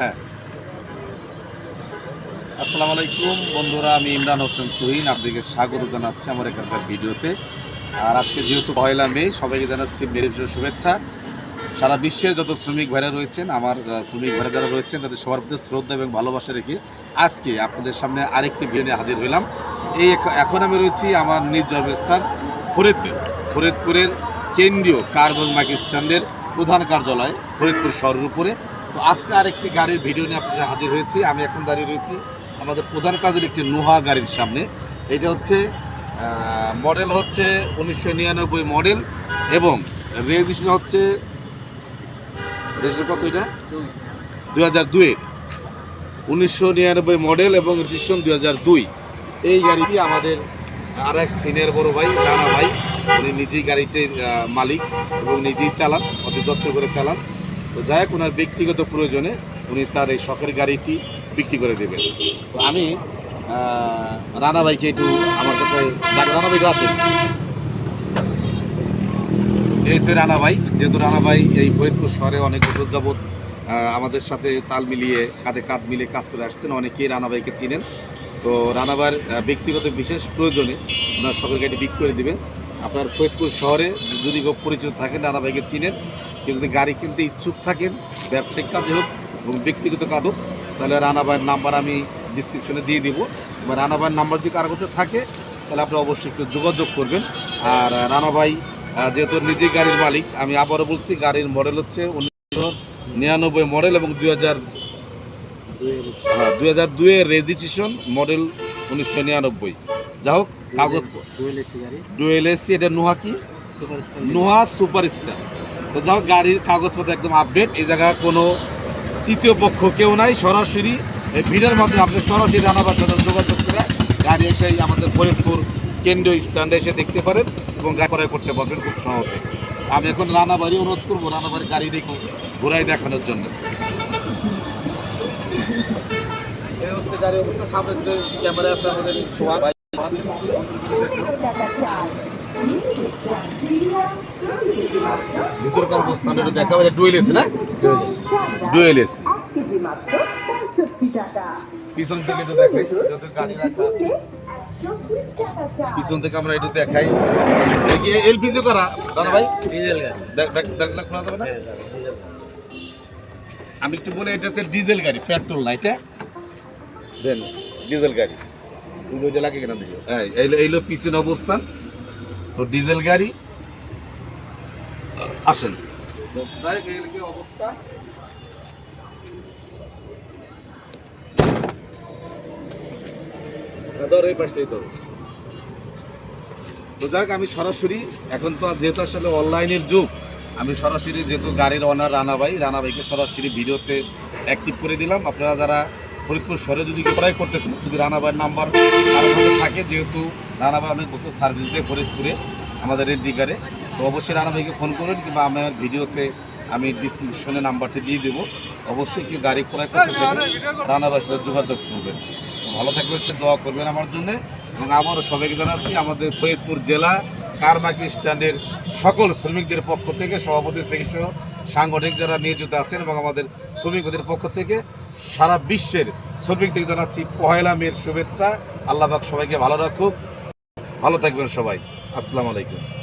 হ্যাঁ। আসসালামু আলাইকুম। বন্ধুরা, আমি ইমরান হোসেন তুহিন। আপনাকে স্বাগত জানাচ্ছি আমার এখানকার ভিডিওতে। আর আজকে যেহেতু পয়লা মে, সবাইকে জানাচ্ছি মেরির শুভেচ্ছা। সারা বিশ্বের যত শ্রমিক ভাইরা রয়েছেন, আমার শ্রমিক ভাইরা যারা রয়েছেন, তাদের সবার প্রতি শ্রদ্ধা এবং ভালোবাসা রেখে আজকে আপনাদের সামনে আরেকটি ভিডিও নিয়ে হাজির হইলাম। এই এখন আমি রয়েছি আমার নিজ জন্মস্থান ফরিদপুর। ফরিদপুরের কেন্দ্রীয় কার্বন মাইক স্ট্যান্ডের প্রধান কার্যালয়, ফরিদপুর শহরের উপরে। তো আজকে আরেকটি গাড়ির ভিডিও নিয়ে আপনাদের হাজির হয়েছি। আমি এখন দাঁড়িয়ে রয়েছি আমাদের প্রধান কাজের একটি নোহা গাড়ির সামনে। এটা হচ্ছে মডেল হচ্ছে উনিশশো নিরানব্বই মডেল এবং রেজিস্ট্রেশন হচ্ছে রেজিস্ট্রেশন কত এটা? দুই। হাজার দুইয়ের উনিশশো নিরানব্বই মডেল এবং রেজিস্ট্রেশন দুই হাজার দুই। এই গাড়িটি আমাদের আর এক সিনিয়র বড় ভাই রানা ভাই উনি নিজেই গাড়িটির মালিক এবং নিজেই চালান অতি করে চালান। তো যাই হোক, ওনার ব্যক্তিগত প্রয়োজনে উনি তার এই শখের গাড়িটি বিক্রি করে দেবেন। তো আমি রানা ভাইকে একটু আমার কাছে রানা ভাই আছে এই হচ্ছে রানা ভাই, যেহেতু রানা ভাই এই ফরিদপুর শহরে অনেক বছর যাবৎ আমাদের সাথে তাল মিলিয়ে কাঁধে কাঁধ মিলিয়ে কাজ করে আসছেন, অনেকেই রানা ভাইকে চিনেন। তো রানা ভাইয়ের ব্যক্তিগত বিশেষ প্রয়োজনে ওনার সকল গাড়ি বিক্রি করে দেবেন। আপনার ফরিদপুর শহরে যদি কেউ পরিচিত থাকেন, রানা ভাইকে চিনেন। কেউ যদি গাড়ি কিনতে ইচ্ছুক থাকেন ব্যবসায়িক কাজে হোক এবং ব্যক্তিগত কাজ হোক তাহলে রানা ভাইয়ের নাম্বার আমি ডিসক্রিপশনে দিয়ে দিব। বা রানা ভাইয়ের নাম্বার যদি কারও কাছে থাকে তাহলে আপনি অবশ্যই একটু যোগাযোগ করবেন। আর আহ, রানা ভাই যেহেতু নিজে গাড়ির মালিক আমি আবারও বলছি গাড়ির মডেল হচ্ছে উনিশশো নিরানব্বই মডেল এবং দুই হাজার হ্যাঁ দুই হাজার দুইয়ের রেজিস্ট্রেশন মডেল উনিশশো নিরানব্বই। যা হোক কাগজ ডুয়েল এসি এটা নোহা কি? নোহা সুপার স্টার তো যা হোক, গাড়ির কাগজপত্র একদম আপডেট এই জায়গায় কোনো তৃতীয় পক্ষ কেউ নাই, সরাসরি এই ভিড়ের মাধ্যমে আপনি সরাসরি রানাবার সাথে যোগাযোগ করে গাড়ি এসে আমাদের ফরিদপুর কেন্দ্রীয় স্ট্যান্ডে এসে দেখতে পারেন এবং গাড়ি করতে পারবেন খুব সহজে। আমি এখন রানাবাড়ি অনুরোধ করব রানাবাড়ি গাড়ি দেখো ঘোরাই দেখানোর জন্য। হচ্ছে যে ক্যামেরা আছে আমাদের ভিতরকার অবস্থান এটা এটা ডুয়েল এসি না? ডুয়েল এসি পিছন থেকে দেখাই যত গাড়ি রাখা আছে। পিছন থেকে আমরা একটু দেখাই। এলপিজি করা? দাদা ভাই? ডিজেল গাড়ি। খোলা যাবে না? আমি একটু বলে এটা হচ্ছে ডিজেল গাড়ি পেট্রোল না এটা? দেন। ডিজেল গাড়ি। লাগে কিনা দেখো। হ্যাঁ এইলো এইলো পিছনে অবস্থান। তো ডিজেল গাড়ি আসেন তো যাই হোক, এই হলো কি অবস্থা হ্যাঁ, ধরো এই পাশ থেকে ধরো তো। যাক আমি সরাসরি এখন তো আর যেহেতু আসলে অনলাইনের যুগ আমি সরাসরি যেহেতু গাড়ির অনার রানা ভাই রানা ভাইকে সরাসরি ভিডিওতে অ্যাক্টিভ করে দিলাম। আপনারা যারা ফরিদপুর শহরে যদি ক্রয় করতে চান যদি রানা ভাইয়ের নাম্বার কারোর থাকে যেহেতু রানা ভাই অনেক বছর সার্ভিস দেয় ফরিদপুরে আমাদের রেড ডিগারে তো অবশ্যই রানা ভাইকে ফোন করুন কিংবা আমার ভিডিওতে আমি ডিসক্রিপশনে নাম্বারটি দিয়ে দেবো। অবশ্যই কেউ গাড়ি ক্রয় করতে চাইলে রানা ভাইয়ের সাথে যোগাযোগ করবেন। ভালো থাকবেন সে দোয়া করবেন আমার জন্য এবং আমারও সবাইকে জানাচ্ছি আমাদের ফরিদপুর জেলা কারমাকি স্ট্যান্ডের সকল শ্রমিকদের পক্ষ থেকে সভাপতি চিকিৎসক সাংগঠনিক যারা নিয়োজিত আছেন এবং আমাদের শ্রমিকদের পক্ষ থেকে সারা বিশ্বের শ্রমিকদের জানাচ্ছি পহেলা মেয়ের শুভেচ্ছা। আল্লাহবাক সবাইকে ভালো রাখুক। ভালো থাকবেন সবাই। আসসালামু আলাইকুম।